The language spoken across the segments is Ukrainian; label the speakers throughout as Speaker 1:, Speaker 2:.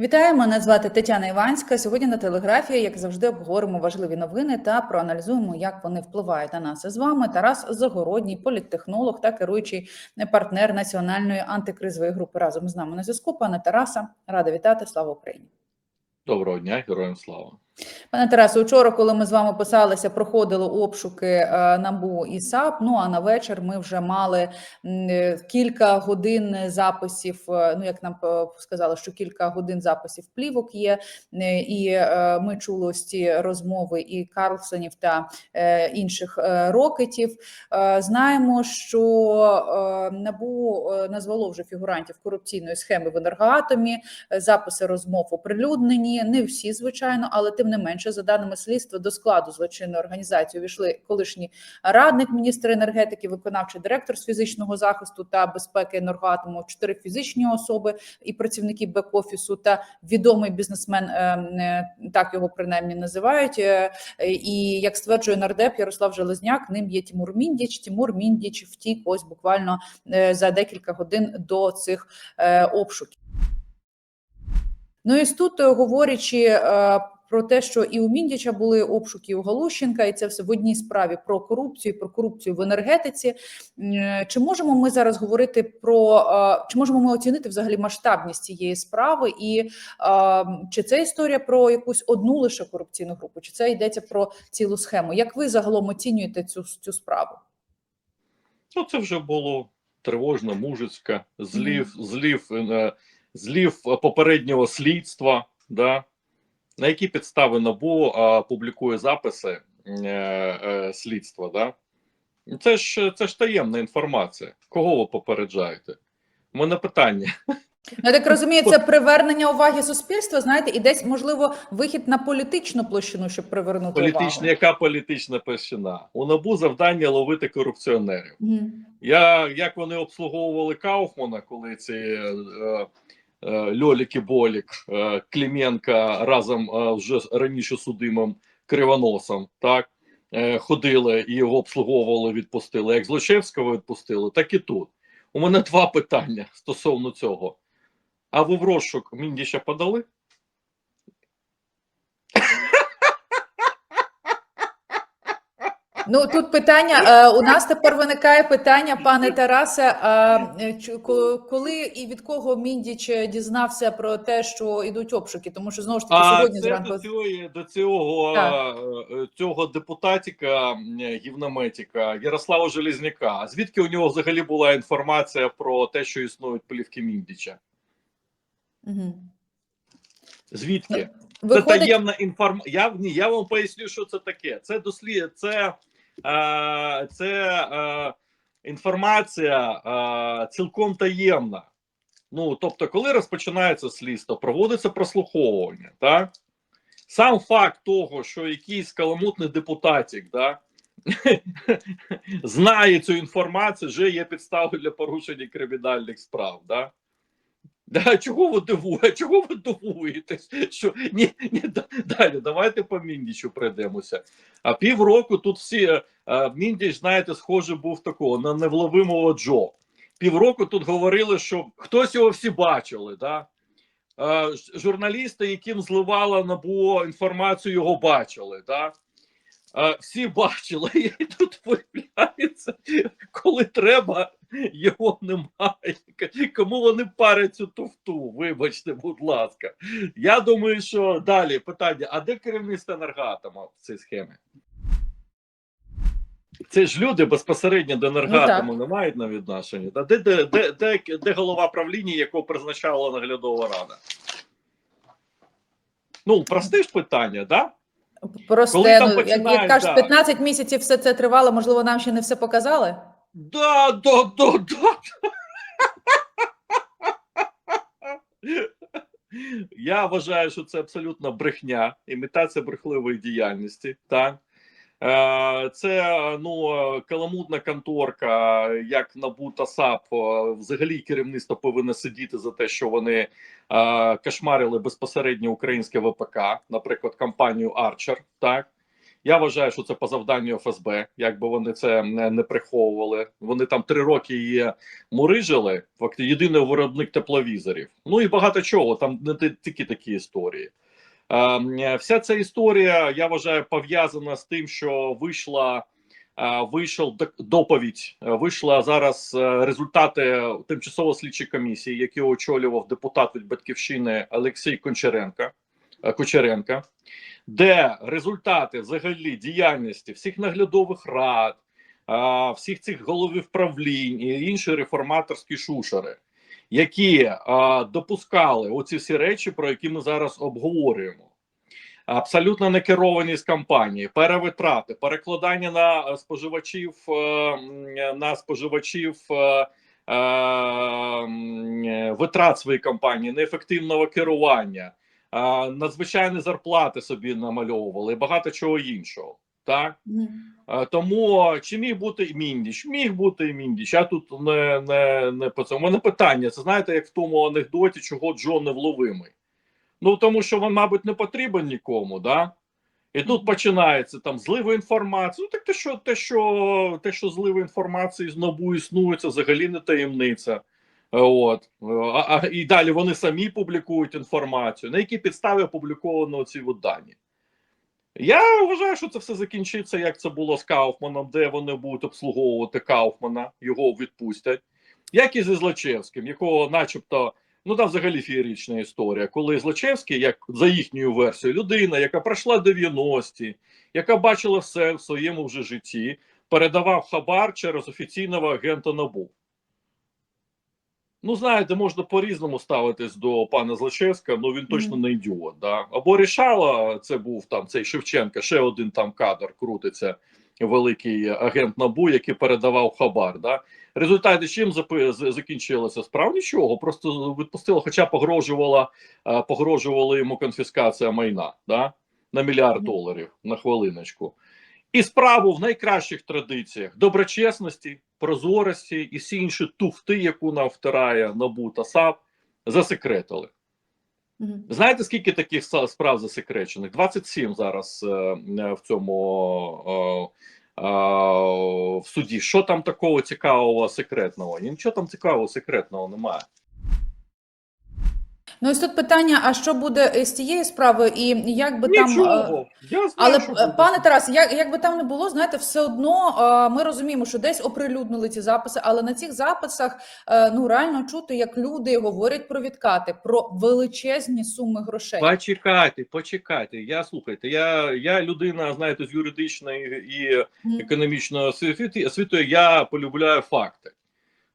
Speaker 1: Вітаю, мене звати Тетяна Іванська. Сьогодні на телеграфії, як завжди, обговоримо важливі новини та проаналізуємо, як вони впливають на нас. З вами Тарас Загородній, політтехнолог та керуючий партнер національної антикризової групи. Разом з нами на зв'язку. Пане Тараса, рада вітати. Слава Україні!
Speaker 2: Доброго дня, героям слава.
Speaker 1: Пане Тарасе, вчора, коли ми з вами писалися, проходили обшуки е, НАБУ і САП. Ну а на вечір ми вже мали е, кілька годин записів. е, Ну як нам сказали, що кілька годин записів плівок є, і ми чули ось ці розмови і Карлсонів та інших рокетів. Знаємо, що НАБУ назвало вже фігурантів корупційної схеми в енергоатомі. Записи розмов оприлюднені. Не всі, звичайно, але тим не менше, за даними слідства, до складу злочинної організації увійшли колишній радник міністра енергетики, виконавчий директор з фізичного захисту та безпеки енергоатому, чотири фізичні особи і працівники бек-офісу та відомий бізнесмен, е, е, так його принаймні називають. Е, І як стверджує нардеп Ярослав Железняк, ним є Тимур Міндіч. Тимур Міндіч втік ось буквально за декілька годин до цих обшуків. Ну і тут, говорячи про те, що і у Міндіча були обшуки і у Галущенка, і це все в одній справі про корупцію, про корупцію в енергетиці. Чи можемо ми зараз говорити про чи можемо ми оцінити взагалі масштабність цієї справи, і чи це історія про якусь одну лише корупційну групу, чи це йдеться про цілу схему? Як ви загалом оцінюєте цю цю справу?
Speaker 2: Ну, це вже було тривожно, мужицька, злів, злів, е, злів попереднього слідства, да? На які підстави НАБУ а, публікує записи е, е, слідства. Да? Це ж це ж таємна інформація. Кого ви попереджаєте? У мене питання.
Speaker 1: Ну, Я так розумію, це привернення уваги суспільства. Знаєте, і десь можливо вихід на політичну площину, щоб привернути
Speaker 2: Політична,
Speaker 1: увагу.
Speaker 2: яка політична площина? У НАБУ завдання ловити корупціонерів.
Speaker 1: Мгм.
Speaker 2: Я як вони обслуговували Кауфмана, коли ці е, е, і Болік, е, Кліменка разом е, вже раніше судимим Кривоносом, так ходили і його обслуговували, відпустили. Як Злочевського відпустили, так і тут. У мене два питання стосовно цього. А ви в розшук Міндіща подали?
Speaker 1: Ну тут питання. е, У нас тепер виникає питання, пане Тарасе. е, Коли і від кого Міндіч е, дізнався про те, що йдуть обшуки? Тому що знову ж таки
Speaker 2: А
Speaker 1: сьогодні
Speaker 2: це
Speaker 1: зранку
Speaker 2: до цього, до цього, цього депутатіка гівнометіка Ярослава Железняка. А Звідки у нього взагалі була інформація про те, що існують плівки Міндіча?
Speaker 1: Мгм.
Speaker 2: Звідки? Це таємна інформація. Я, ні, я вам поясню, що це таке. Це дослід, це, е, це е, інформація е, цілком таємна. Ну, тобто, коли розпочинається слідство, проводиться прослуховування, так? Сам факт того, що якийсь каламутний депутатик, да, знає цю інформацію, вже є підставою для порушення кримінальних справ. Да? Да, чого ви дивуєте? Чого ви дивуєтесь? Що ні, ні, далі, давайте по Міндічу пройдемося. А півроку тут всі е, е, Міндіч, знаєте, схоже, був такого на невловимого Джо. Півроку тут говорили, що хтось його всі бачили. Да? Е, ж- журналісти, яким зливала НАБУ інформацію, його бачили. Да? Всі бачили, і тут виявляється, коли треба, його немає. Кому вони парять цю туфту? Вибачте, будь ласка. Я думаю, що далі питання: а де керівництво енергоатома в цій схемі? Це ж люди безпосередньо до енергоатому не мають на відношення. Де, де, де, де, де голова правління, якого призначала наглядова рада? Ну, просте ж питання, да?
Speaker 1: Просте,
Speaker 2: коли там
Speaker 1: ну, як, як кажуть,
Speaker 2: да.
Speaker 1: 15 місяців все це тривало. Можливо, нам ще не все показали.
Speaker 2: Да, да, да, да. Я вважаю, що це абсолютно брехня, імітація брехливої діяльності. Так? Е, Це ну каламутна конторка, як НАБУ та САП. е, Взагалі керівництво повинно сидіти за те, що вони е, кошмарили безпосередньо українське ВПК, наприклад, компанію Арчер. Так Я вважаю, що це по завданню ФСБ, якби вони це не, приховували. Вони там три роки її мурижили, факти єдиний виробник тепловізорів. Ну і багато чого. Там не тільки такі історії. Е, вся ця історія, я вважаю, пов'язана з тим, що вийшла. е, Вийшов доповідь. е, Вийшла зараз е, результати тимчасово слідчої комісії, які очолював депутат від батьківщини Олексій Кончаренко. е, Кучеренка, де результати взагалі діяльності всіх наглядових рад, всіх цих головів правлінь і інші реформаторські шушери, які а, допускали оці всі речі, про які ми зараз обговорюємо. Абсолютно не керованість кампанії, перевитрати, перекладання на споживачів е, на споживачів е, е, витрат своєї кампанії, неефективного керування, надзвичайні зарплати собі намальовували багато чого іншого. Так Е, тому чи міг бути і Міндіч? Міг бути і Міндіч. Я тут не, не, не по цьому. У мене питання: це знаєте, як в тому анекдоті, чого Джон невловимий? Ну тому що він, мабуть, не потрібен нікому, да? І тут починається там злива інформації. Ну так те, що те, що те, що злива інформації з НАБУ існує, це взагалі не таємниця. Е, От а, а і далі вони самі публікують інформацію. На якій підставі опубліковано ці дані? Я вважаю, що це все закінчиться, як це було з Кауфманом, де вони будуть обслуговувати Кауфмана, його відпустять, як і зі Злочевським, якого, начебто, ну там взагалі феєрична історія, коли Злочевський, як за їхньою версією, людина, яка пройшла 90-ті, яка бачила все в своєму вже житті, передавав хабар через офіційного агента НАБУ. Ну, знаєте, можна по-різному ставитись до пана Злочевська, ну він точно не ідіот. Да? Або Рішала, це був там цей Шевченка, ще один там кадр крутиться, великий агент НАБУ, який передавав хабар. Да? Результати чим закінчилося? Справ нічого, просто відпустила, хоча погрожувала, е, погрожувала йому конфіскація майна да? на мільярд доларів на хвилиночку. І справу в найкращих традиціях доброчесності, прозорості і всі інші туфти, яку нам втирає НАБУ та САП, засекретили. Знаєте, скільки таких справ засекречених? 27 зараз е, е, в цьому е, е, в суді. Що там такого цікавого секретного? Нічого там цікавого секретного немає.
Speaker 1: Ну ось тут питання: а що буде з цією справою, і як би там. е,
Speaker 2: Я знаю,
Speaker 1: Але
Speaker 2: що
Speaker 1: е,
Speaker 2: буде.
Speaker 1: пане Тарасе, як, як би там не було, знаєте, все одно е, ми розуміємо, що десь оприлюднили ці записи, але на цих записах ну реально чути, як люди говорять про відкати, про величезні суми грошей.
Speaker 2: Почекайте, почекайте. Я слухайте. Я, я людина, знаєте, з юридичної і економічної освіти, я полюбляю факти.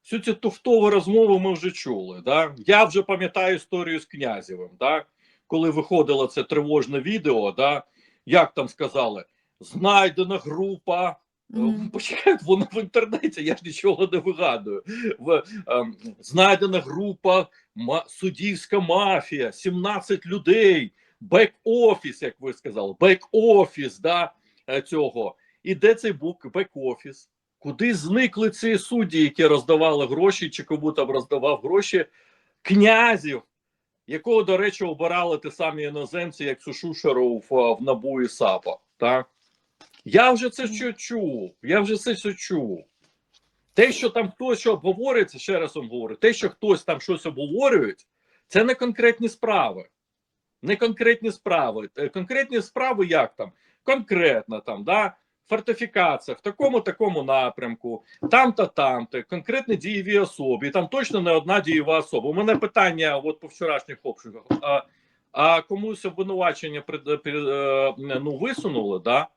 Speaker 2: Всю цю туфтову розмову ми вже чули. Да? Я вже пам'ятаю історію з князєвим, да? коли виходило це тривожне відео, да? як там сказали, знайдена група.
Speaker 1: Мгм.
Speaker 2: Почекайте, воно в інтернеті, я ж нічого не вигадую. В, ем, знайдена група ма- суддівська мафія, 17 людей, бек-офіс, як ви сказали, бек-офіс да, е, цього. І де цей бук бек-офіс? Куди зникли ці судді, які роздавали гроші, чи кому там роздавав гроші? Князів, якого, до речі, обирали ті самі іноземці, як Сушушеру в, НАБУ і САПа. Так? Я вже це що чув. Я вже це все чув. Те, що там хтось що обговорюється, ще раз вам говорю, те, що хтось там щось обговорюють, це не конкретні справи. Не конкретні справи. Е, Конкретні справи як там? Конкретно там, да? Фортифікація в такому такому напрямку, там-то, там-то, конкретні дієві особи. І там точно не одна дієва особа. У мене питання от по вчорашніх обшуках. А, а комусь обвинувачення е, ну, висунули, да?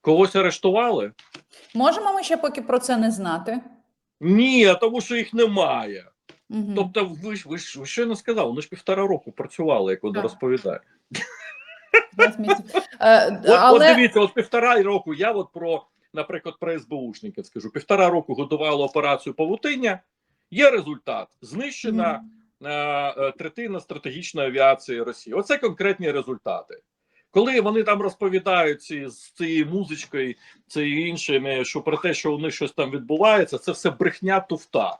Speaker 2: Когось арештували?
Speaker 1: Можемо ми ще поки про це не знати?
Speaker 2: Ні, тому що їх немає.
Speaker 1: Мгм.
Speaker 2: Тобто, ви ж ви ви щойно сказали, вони ж півтора року працювали, як вони розповідають.
Speaker 1: але
Speaker 2: от дивіться, от півтора року я от про, наприклад, про СБУшників скажу. Півтора року годували операцію Павутиння. Є результат. Знищена е, е, третина стратегічної авіації Росії. Оце конкретні результати. Коли вони там розповідають ці, з цією музичкою, це іншими, що про те, що у них щось там відбувається, це все брехня туфта.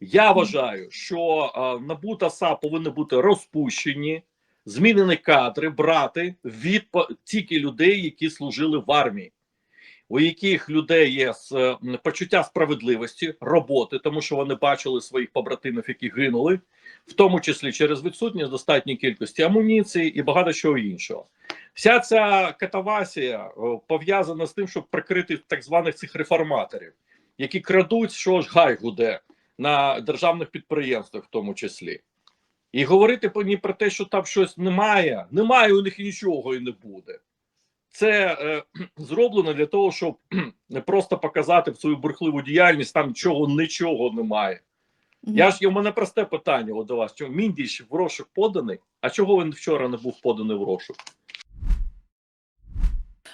Speaker 2: Я вважаю, що е, НАБУ та САП повинні бути розпущені, змінені кадри брати від тільки людей, які служили в армії, у яких людей є почуття справедливості, роботи, тому що вони бачили своїх побратимів, які гинули, в тому числі через відсутність достатньої кількості амуніції і багато чого іншого. Вся ця катавасія пов'язана з тим, щоб прикрити так званих цих реформаторів, які крадуть, що ж гай гуде на державних підприємствах, в тому числі. І говорити по ній про те, що там щось немає, немає у них нічого і не буде. Це е, зроблено для того, щоб не просто показати в свою бурхливу діяльність, там чого нічого немає. Я ж у мене просте питання от до вас. Чому Міндіч в розшук поданий? А чого він вчора не був поданий в розшук?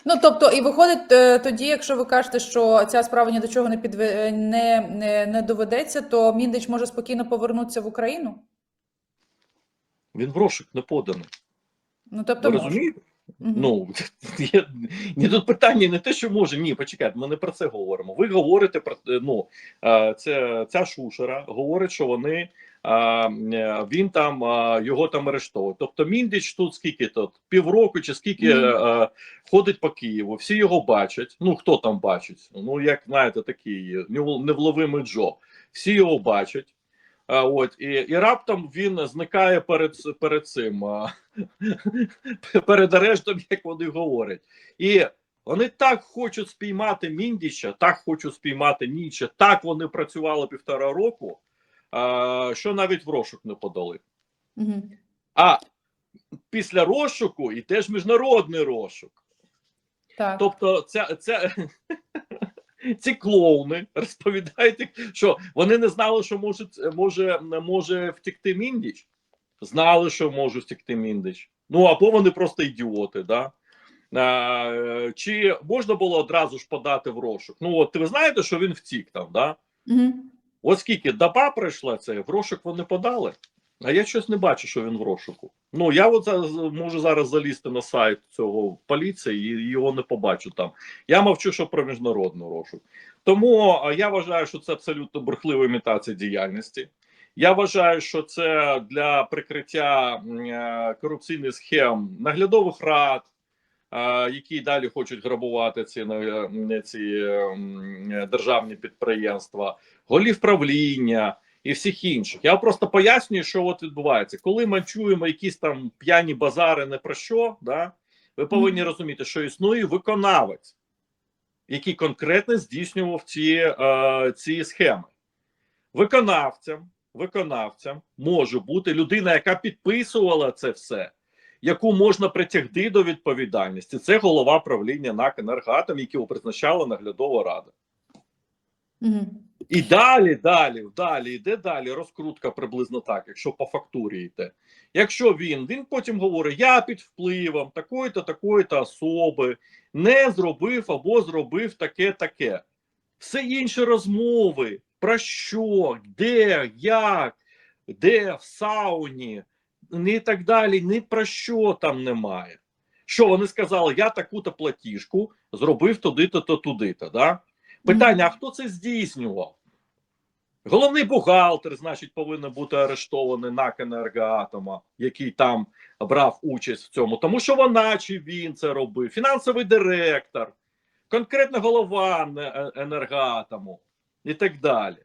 Speaker 1: Ну тобто, і виходить е, тоді, якщо ви кажете, що ця справа ні до чого не підве не, не, не доведеться, то Міндич може спокійно повернутися в Україну.
Speaker 2: Він в розшук не поданий.
Speaker 1: Ну тобто,
Speaker 2: Ви розумієте?
Speaker 1: Мгм.
Speaker 2: Ну я, ні, тут питання не те, що може. Ні, почекайте, ми не про це говоримо. Ви говорите про е, ну е, це ця шушера говорить, що вони е, він там його там арештовують. Тобто міндич тут скільки тут півроку чи скільки е, ходить по Києву, всі його бачать. Ну хто там бачить? Ну як знаєте, такий нев- невловимий Джо. Всі його бачать. А, от і, і раптом він зникає перед перед цим перед арештом, як вони говорять. І вони так хочуть спіймати Міндіча, так хочуть спіймати Ніча, так вони працювали півтора року, що навіть в розшук не подали. А після розшуку і теж міжнародний розшук.
Speaker 1: Так.
Speaker 2: Тобто, ця, ця, ці клоуни розповідають, що вони не знали, що може, може, може втекти Міндіч. Знали, що може втекти Міндіч. Ну або вони просто ідіоти, да? А, чи можна було одразу ж подати в розшук? Ну, от ви знаєте, що він втік там, да?
Speaker 1: Мгм.
Speaker 2: От скільки доба пройшла це, в розшук вони подали. А я щось не бачу, що він в розшуку. Ну я от зараз можу зараз залізти на сайт цього поліції і його не побачу там. Я мовчу, що про міжнародний розшук. Тому я вважаю, що це абсолютно брехлива імітація діяльності. Я вважаю, що це для прикриття е, корупційних схем наглядових рад, які далі хочуть грабувати ці, ці державні підприємства, голів правління і всіх інших. Я просто пояснюю, що от відбувається. Коли ми чуємо якісь там п'яні базари не про що, да, ви повинні
Speaker 1: Мгм.
Speaker 2: розуміти, що існує виконавець, який конкретно здійснював ці, е, ці схеми. Виконавцем, виконавцем може бути людина, яка підписувала це все, яку можна притягти до відповідальності. Це голова правління НАК «Енергоатом», якого призначала наглядова рада.
Speaker 1: Мгм.
Speaker 2: І далі, далі, далі, йде далі розкрутка приблизно так, якщо по фактурі йде. Якщо він, він потім говорить: я під впливом такої-то, такої-то особи не зробив або зробив таке, таке. Все інші розмови про що, де, як, де, в сауні, і так далі, ні про що там немає. Що вони сказали, я таку-то платіжку зробив туди-то, то туди-то. Да? Питання: а хто це здійснював? Головний бухгалтер, значить, повинен бути арештований НАК «Енергоатома», який там брав участь в цьому, тому що вона чи він це робив, фінансовий директор, конкретно голова «Е- енергоатому і так далі.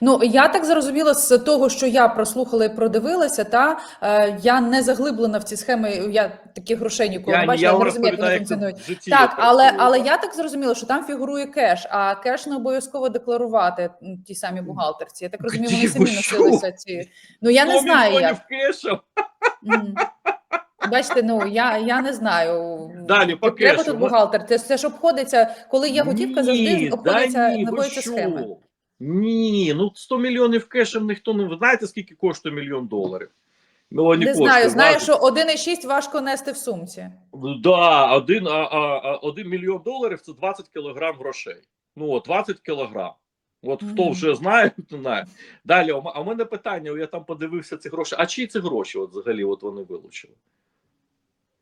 Speaker 1: Ну я так зрозуміла з того, що я прослухала і продивилася, та е, я не заглиблена в ці схеми. Я таких грошей ніколи не бачила, я не розумію, як вони функціонують.
Speaker 2: житті
Speaker 1: Так, але але я так зрозуміла, що там фігурує кеш, а кеш не обов'язково декларувати ті самі бухгалтерці. Я так розумію, вони самі носилися ці. Ну я не знаю як. Мгм. Бачите, ну я, я не знаю.
Speaker 2: Далі, по
Speaker 1: Треба
Speaker 2: кешу.
Speaker 1: тут бухгалтер. Це, це ж обходиться, коли є готівка, завжди
Speaker 2: Ні,
Speaker 1: обходяться,
Speaker 2: да ні, ви що?
Speaker 1: схеми.
Speaker 2: Ні, ну 100 мільйонів кешем ніхто не ви знаєте, скільки коштує мільйон доларів? Ну,
Speaker 1: Не знаю, знаю, що 1,6 важко нести в сумці.
Speaker 2: Да, один, а, а, а, один мільйон доларів це 20 кілограм грошей. Ну, 20 кілограм. От хто
Speaker 1: Мгм.
Speaker 2: вже знає, то знає. Далі, а у мене питання: я там подивився ці гроші. А чиї це гроші от взагалі от вони вилучили?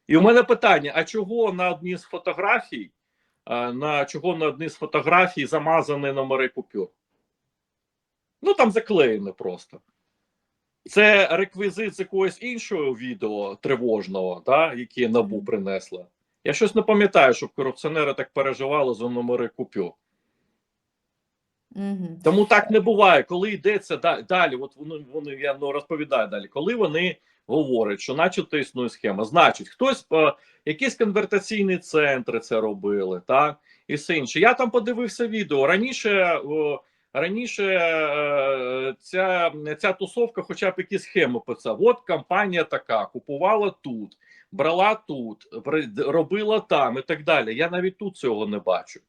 Speaker 2: І у мене питання: а чого на одній з фотографій, а, на чого на одній з фотографій замазані номери купюр? Ну там заклеєно просто. Це реквізит з якогось іншого відео тривожного, да, яке набу принесла. Я щось не пам'ятаю, щоб корупціонери так переживали за номери купюр.
Speaker 1: Мгм.
Speaker 2: Тому так не буває, коли йдеться далі. От вони вони я ну, розповідаю далі. Коли вони говорять, що, начебто, існує схема, значить, хтось е, якісь конвертаційні центри це робили, так і все інше. Я там подивився відео раніше. о, Раніше е, ця, ця тусовка, хоча б якісь схеми писав. От компанія така, купувала тут, брала тут, робила там і так далі. Я навіть тут цього не бачу.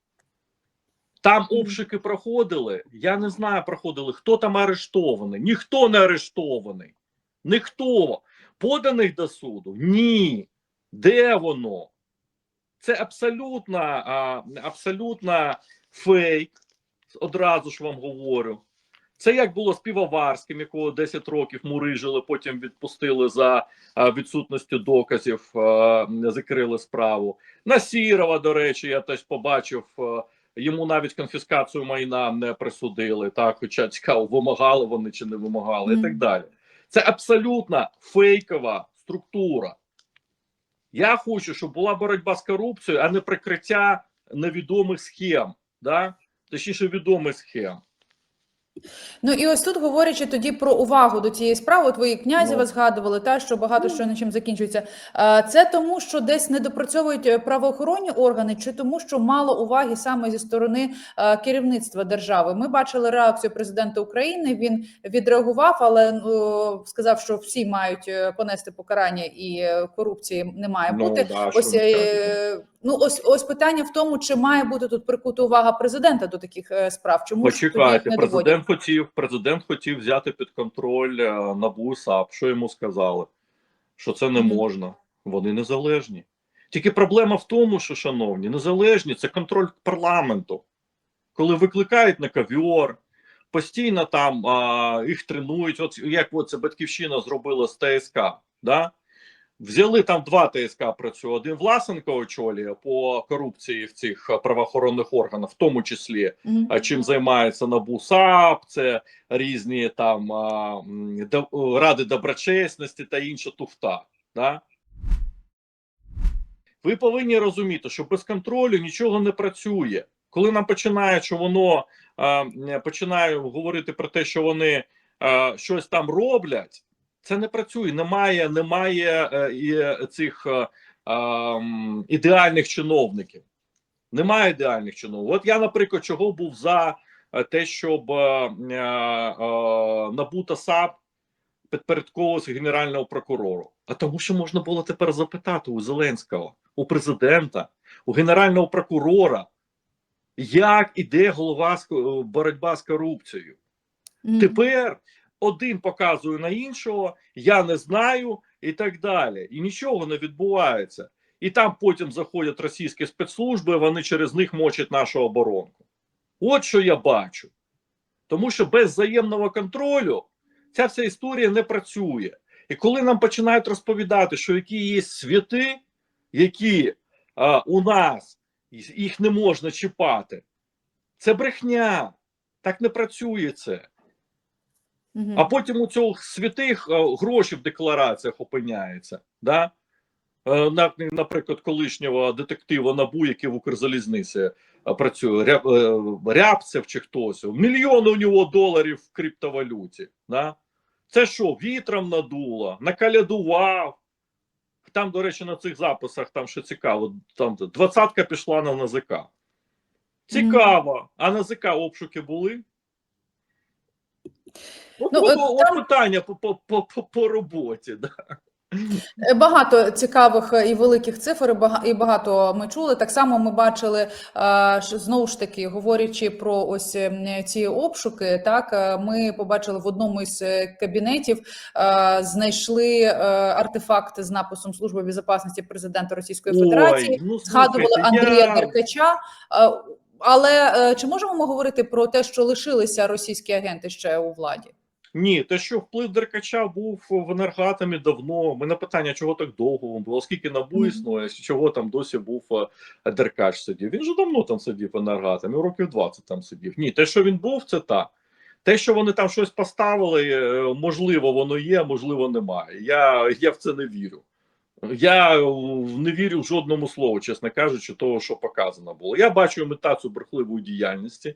Speaker 2: Там обшуки проходили. Я не знаю, проходили. Хто там арештований? Ніхто не арештований. Ніхто. Поданих до суду? Ні. Де воно? Це абсолютно, абсолютно фейк. Одразу ж вам говорю. Це як було з Півоварським, якого 10 років мурижили, потім відпустили за відсутністю доказів, закрили справу. На Сірова, до речі, я теж побачив. Йому навіть конфіскацію майна не присудили, так, хоча цікаво, вимагали вони чи не вимагали, і так далі. Це абсолютно фейкова структура. Я хочу, щоб була боротьба з корупцією, а не прикриття невідомих схем, да? Точніше відомих схем.
Speaker 1: Ну і ось тут говорячи тоді про увагу до цієї справи, от ви і князєва
Speaker 2: Ну.
Speaker 1: згадували, та що багато що на чим закінчується. Це тому, що десь недопрацьовують е, правоохоронні органи, чи тому, що мало уваги саме зі сторони е, керівництва держави. Ми бачили реакцію президента України. Він відреагував, але ну, сказав, що всі мають е, понести покарання і корупції не має бути.
Speaker 2: да,
Speaker 1: Ось ну ось ось питання в тому, чи має бути тут прикута увага президента до таких е, справ. Чому
Speaker 2: Почекайте,
Speaker 1: не доводять?
Speaker 2: президент хотів, президент хотів взяти під контроль е, НАБУ САП. Що йому сказали? Що це не можна. Вони незалежні. Тільки проблема в тому, що, шановні, незалежні це контроль парламенту. Коли викликають на ковьор, постійно там а, їх тренують. От як це батьківщина зробила з ТСК. Да? Взяли там два ТСК працює. Один Власенко очолює по корупції в цих правоохоронних органах, в тому числі
Speaker 1: Мгм.
Speaker 2: а чим займається НАБУ САП, це різні там до- ради доброчесності та інша туфта. Да? Ви повинні розуміти, що без контролю нічого не працює. Коли нам починає, що воно починає говорити про те, що вони щось там роблять, це не працює. Немає, немає е, цих е, м, ідеальних чиновників. Немає ідеальних чиновників. От я, наприклад, чого був за е, те, щоб е, е, е, НАБУ та САП підпорядковувалися генеральному прокурору. А тому, що можна було тепер запитати у Зеленського, у президента, у генерального прокурора, як іде голова боротьба з корупцією.
Speaker 1: Мгм.
Speaker 2: Тепер один показує на іншого, я не знаю, і так далі. І нічого не відбувається. І там потім заходять російські спецслужби, вони через них мочать нашу оборонку. От що я бачу. Тому що без взаємного контролю ця вся історія не працює. І коли нам починають розповідати, що які є святи, які а, у нас їх не можна чіпати, це брехня. Так не працює це. А потім у цього святих е, гроші в деклараціях опиняються. Да? Е, Наприклад, колишнього детектива НАБУ, який в Укрзалізниці е, працює, Ряб, Рябцев чи хтось. Мільйони у нього доларів в криптовалюті. Да? Це що, вітром надуло, накалядував. Там, до речі, на цих записах там ще цікаво, там двадцятка пішла на НАЗК. Цікаво. А на НАЗК обшуки були? От,
Speaker 1: Ну,
Speaker 2: от,
Speaker 1: от
Speaker 2: от
Speaker 1: там-
Speaker 2: питання по, по, по, по, по роботі. Да.
Speaker 1: Е, Багато цікавих е, і великих цифр, і бага- і багато ми чули. Так само ми бачили е, знову ж таки, говорячи про ось ці обшуки. Так ми побачили в одному із кабінетів, знайшли е, артефакт з написом Служби безпечності президента Російської Федерації.
Speaker 2: Ой, ну,
Speaker 1: Згадували Андрія
Speaker 2: я-
Speaker 1: Деркача. Е, Але е, чи можемо ми говорити про те, що лишилися російські агенти ще у владі?
Speaker 2: Ні, те, що вплив Деркача був в енергатомі давно. Мене питання, чого так довго було, скільки набу існує, чого там досі був е, Деркач сидів. Він же давно там сидів в енергатомі, років 20 там сидів. Ні, те, що він був, це так. Те, що вони там щось поставили, е, можливо, воно є, можливо, немає. Я, я в це не вірю. Я не вірю в жодному слову, чесно кажучи, того, що показано було. Я бачу імітацію брехливої діяльності,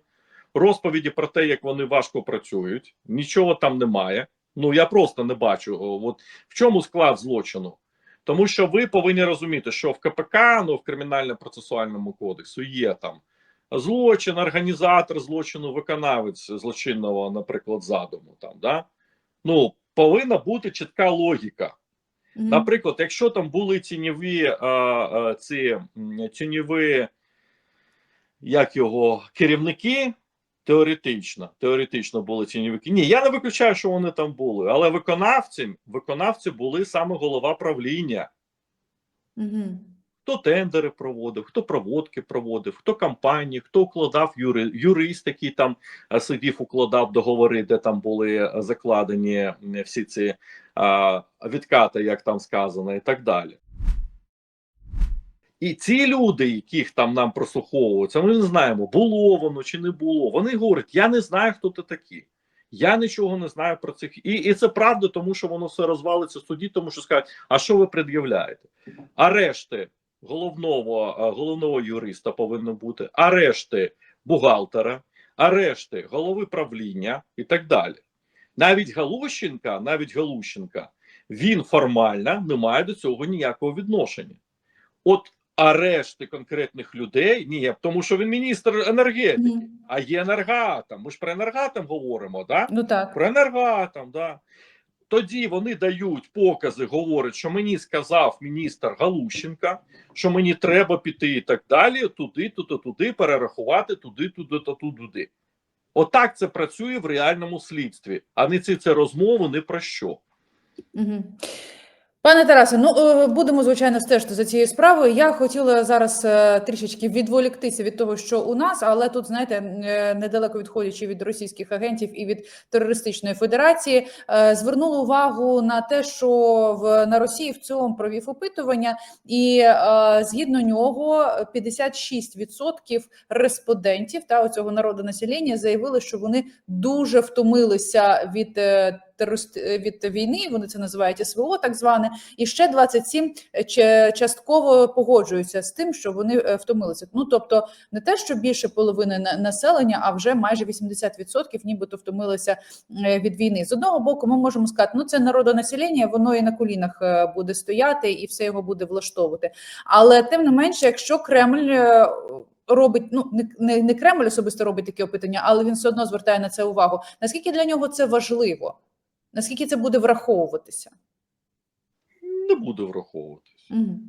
Speaker 2: розповіді про те, як вони важко працюють. Нічого там немає. Ну я просто не бачу. От в чому склад злочину. Тому що ви повинні розуміти, що в КПК, ну в кримінально-процесуальному кодексу є там злочин, організатор злочину, виконавець злочинного, наприклад, задуму. Там да ну повинна бути чітка логіка. Наприклад, якщо там були тіньові а, а, ці тіньові, як його керівники, теоретично, теоретично були тіньовики. Ні, я не виключаю, що вони там були, але виконавці, виконавці були саме голова правління.
Speaker 1: Мгм.
Speaker 2: Хто тендери проводив, хто проводки проводив, хто кампанії, хто укладав юри, юрист, який там е, сидів, укладав договори, де там були е, закладені всі ці а, відкати, як там сказано, і так далі. І ці люди, яких там нам прослуховуються, ми не знаємо, було воно чи не було. Вони говорять: я не знаю, хто ти такі. Я нічого не знаю про цих. І, і це правда, тому що воно все розвалиться в суді, тому що скажуть, а що ви пред'являєте? Арешти головного, головного юриста повинно бути, арешти бухгалтера, арешти голови правління і так далі. Навіть Галущенка, навіть Галущенка, він формально не має до цього ніякого відношення. От арешти конкретних людей, ні, тому що він міністр енергетики,
Speaker 1: Мгм.
Speaker 2: а є енергоатом. Ми ж про енергоатом говоримо, да?
Speaker 1: Ну так.
Speaker 2: про енергоатом, да. Тоді вони дають покази, говорять, що мені сказав міністр Галущенка, що мені треба піти і так далі, туди, туди, туди, перерахувати, туди, туди, та туди. Отак це працює в реальному слідстві, а не ці це розмови не про що.
Speaker 1: Мгм. Пане Тарасе, ну е, будемо звичайно стежити за цією справою. Я хотіла зараз е, трішечки відволіктися від того, що у нас, але тут, знаєте, е, недалеко відходячи від російських агентів і від терористичної федерації, звернула увагу на те, що в на Росії в цілому провів опитування, і згідно нього 56% респондентів та оцього народу населення заявили, що вони дуже втомилися від. Е, терорист від війни, вони це називають СВО, так зване, і ще 27 ч- частково погоджуються з тим, що вони е, втомилися. Ну тобто, не те, що більше половини населення, а вже майже 80% нібито втомилися е, від війни. З одного боку, ми можемо сказати, ну це народонаселення, воно і на колінах е, буде стояти, і все його буде влаштовувати. Але тим не менше, якщо Кремль. е, Робить ну не, не Кремль особисто робить такі опитання, але він все одно звертає на це увагу. Наскільки для нього це важливо? Наскільки це буде враховуватися?
Speaker 2: Не буде враховуватись.
Speaker 1: Угу.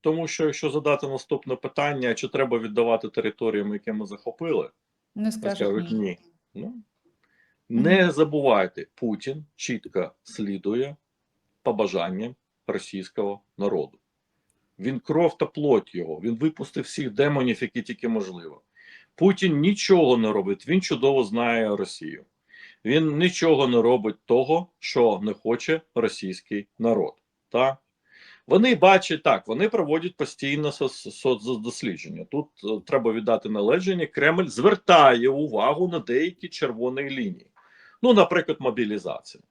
Speaker 2: Тому що якщо задати наступне питання, чи треба віддавати територіям, які ми захопили,
Speaker 1: Не
Speaker 2: скажуть
Speaker 1: скажуть ні.
Speaker 2: ні. Ну, не забувайте, Путін чітко слідує побажанням російського народу. Він кров та плоть його, він випустив всіх демонів, які тільки можливо. Путін нічого не робить, він чудово знає Росію. Він нічого не робить того, що не хоче російський народ. Так? Вони бачать так, вони проводять постійно соц- соцдослідження. Тут е, треба віддати належення. Кремль звертає увагу на деякі червоні лінії. Ну, наприклад, мобілізація.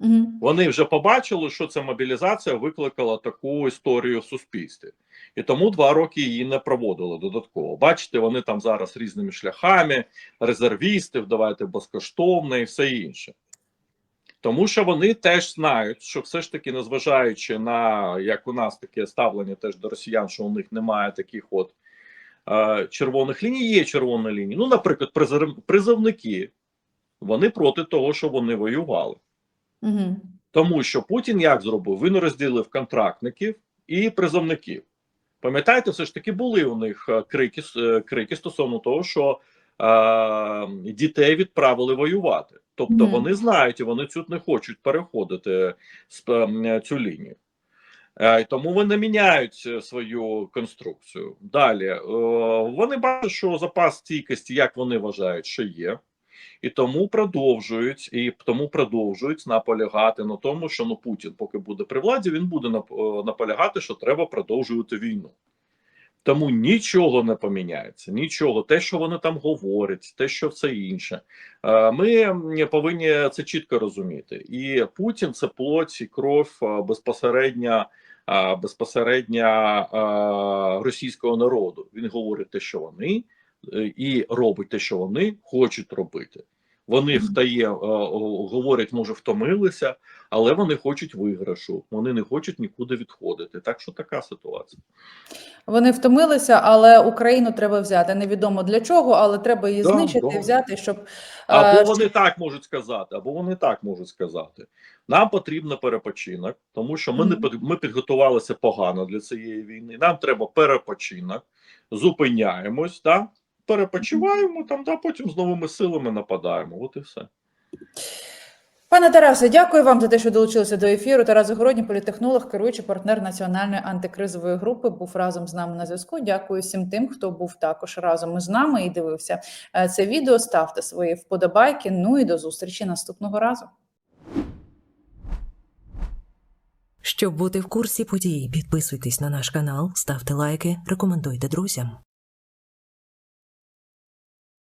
Speaker 1: Угу.
Speaker 2: Вони вже побачили, що ця мобілізація викликала таку історію в суспільстві, і тому два роки її не проводили додатково. Бачите, вони там зараз різними шляхами, резервісти, давайте безкоштовно і все інше. Тому що вони теж знають, що все ж таки, незважаючи на як у нас таке ставлення теж до росіян, що у них немає таких от е, червоних ліній, є червоні лінії. Ну, наприклад, призов- призовники вони проти того, що вони воювали.
Speaker 1: Угу.
Speaker 2: Тому що Путін як зробив? Він розділив контрактників і призовників. Пам'ятаєте, все ж таки були у них е, крики, е, крики стосовно того, що е, дітей відправили воювати. Тобто
Speaker 1: Мгм.
Speaker 2: вони знають і вони тут не хочуть переходити цю лінію. Е, тому вони міняють свою конструкцію. Далі вони бачать, що запас стійкості, як вони вважають, що є, і тому продовжують, і тому продовжують наполягати на тому, що ну Путін, поки буде при владі, він буде е, наполягати, що треба продовжувати війну. Тому нічого не поміняється, нічого. Те, що вони там говорять, те, що все інше. Е, Ми повинні це чітко розуміти. І Путін це плоть і кров безпосередньо, безпосередньо е, російського народу. Він говорить те, що вони, і робить те, що вони хочуть робити. Вони втає, е, говорять, може, втомилися, але вони хочуть виграшу. Вони не хочуть нікуди відходити. Так що така ситуація.
Speaker 1: Вони втомилися, але Україну треба взяти. Невідомо для чого, але треба її
Speaker 2: Да,
Speaker 1: знищити,
Speaker 2: да.
Speaker 1: взяти, щоб е,
Speaker 2: Або вони так можуть сказати, або вони так можуть сказати. Нам потрібен перепочинок, тому що ми не
Speaker 1: Мгм.
Speaker 2: під- ми підготувалися погано для цієї війни. Нам треба перепочинок, зупиняємось, да? Перепочиваємо там, да, потім з новими силами нападаємо. От і все.
Speaker 1: Пане Тарасе, дякую вам за те, що долучилися до ефіру. Тарас Загородній, політехнолог, керуючий партнер національної антикризової групи, був разом з нами на зв'язку. Дякую всім тим, хто був також разом із нами і дивився е, це відео. Ставте свої вподобайки. Ну і до зустрічі наступного разу.
Speaker 3: Щоб бути в курсі подій, підписуйтесь на наш канал, ставте лайки, рекомендуйте друзям.